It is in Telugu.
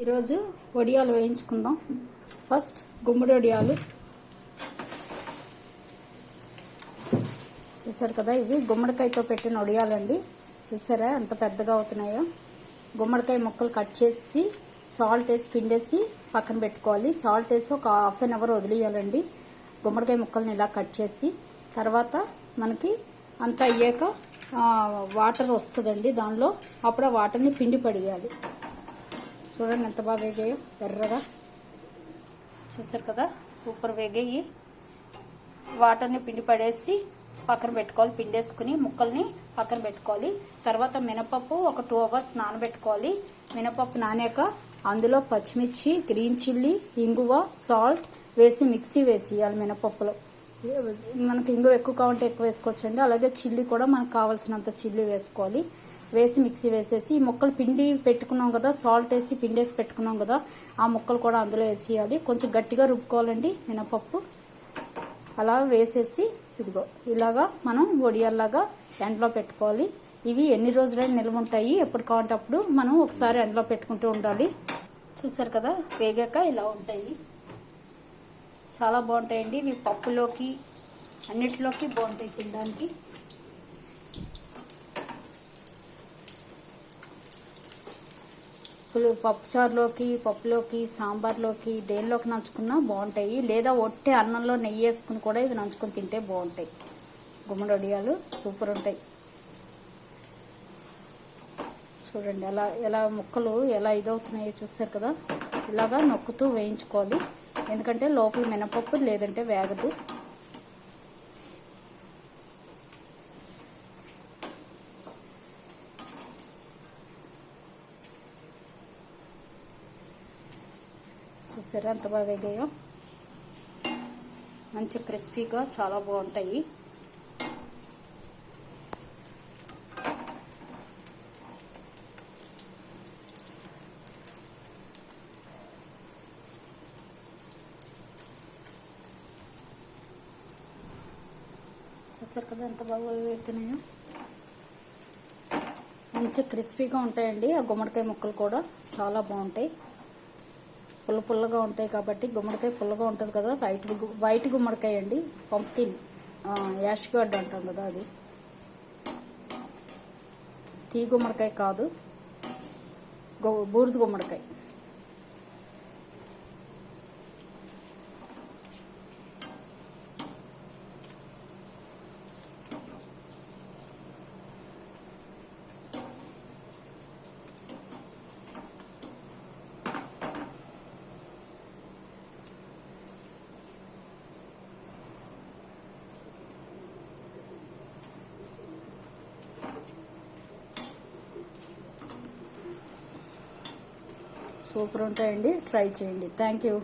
ఈరోజు వడియాలు వేయించుకుందాం. ఫస్ట్ గుమ్మడి వడియాలు. చూసారు కదా ఇవి గుమ్మడికాయతో పెట్టిన వడియాలండి. చూసారా ఎంత పెద్దగా అవుతున్నాయో. గుమ్మడికాయ ముక్కలు కట్ చేసి సాల్ట్ వేసి పిండేసి పక్కన పెట్టుకోవాలి. సాల్ట్ వేసి ఒక హాఫ్ అన్ అవర్ వదిలేయాలండి. గుమ్మడికాయ ముక్కల్ని ఇలా కట్ చేసి తర్వాత మనకి అంత అయ్యాక వాటర్ వస్తుందండి. దానిలో అప్పుడు ఆ వాటర్ని పిండి పడేయాలి. చూడండి ఎంత బాగా వేగాయో. ఎర్రగా చూసారు కదా? సూపర్ వేగాయి. వాటర్ని పిండి పడేసి పక్కన పెట్టుకోవాలి. పిండేసుకుని ముక్కల్ని పక్కన పెట్టుకోవాలి. తర్వాత మినపప్పు ఒక టూ అవర్స్ నానబెట్టుకోవాలి. మినపప్పు నానాక అందులో పచ్చిమిర్చి గ్రీన్ చిల్లీ ఇంగువ సాల్ట్ వేసి మిక్సీ వేసేయాలి మినపప్పులో. మనకి ఇంగువ ఎక్కువ కావాలంటే ఎక్కువ వేసుకోవచ్చండి. అలాగే చిల్లీ కూడా మనకు కావాల్సినంత చిల్లీ వేసుకోవాలి. వేసి మిక్సీ వేసేసి ఈ ముక్కలు పిండి పెట్టుకున్నాం కదా సాల్ట్ వేసి పిండి వేసి పెట్టుకున్నాం కదా ఆ ముక్కలు కూడా అందులో వేసేయాలి. కొంచెం గట్టిగా రుబ్బుకోవాలండి మినపప్పు. అలా వేసేసి ఇదిగో ఇలాగా మనం వడియల్లాగా ఎండలో పెట్టుకోవాలి. ఇవి ఎన్ని రోజులైనా నిల్వ ఉంటాయి ఎప్పుడు కావాలంటే అప్పుడు మనం ఒకసారి ఎండలో పెట్టుకుంటూ ఉండాలి. చూసారు కదా వేగాక ఇలా ఉంటాయి. చాలా బాగుంటాయండి. ఇవి పప్పులోకి అన్నిటిలోకి బాగుంటాయి తినడానికి. పప్పుచారులోకి పప్పులోకి సాంబార్లోకి దేనిలోకి నంచుకున్నా బాగుంటాయి. లేదా ఒట్టే అన్నంలో నెయ్యి వేసుకుని కూడా ఇవి నంచుకొని తింటే బాగుంటాయి. గుమ్మడి వడియాలు సూపర్ ఉంటాయి. చూడండి ఎలా ఎలా ముక్కలు ఎలా ఇదవుతున్నాయో చూస్తారు కదా? ఇలాగా నొక్కుతూ వేయించుకోవాలి. ఎందుకంటే లోపల మినపప్పు లేదంటే వేగదు. చూసారా? ఎంత బాగా వేగాయో. మంచి క్రిస్పీగా చాలా బాగుంటాయి. చూసారు కదా ఎంత బాగా వేగుతున్నాయో. మంచి క్రిస్పీగా ఉంటాయండి. ఆ గుమ్మడికాయ ముక్కలు కూడా చాలా బాగుంటాయి. పుల్ల పుల్లగా ఉంటాయి కాబట్టి గుమ్మడికాయ పుల్లగా ఉంటుంది కదా వైట్ వైట్ గుమ్మడికాయ అండి పంప్కిన్ యాష్ గార్డ్ అంటాం కదా అది. తీ గుమ్మడికాయ కాదు గు- బూడిద గుమ్మడికాయ. సూపర్ ఉంటాయండి. ట్రై చేయండి. Thank you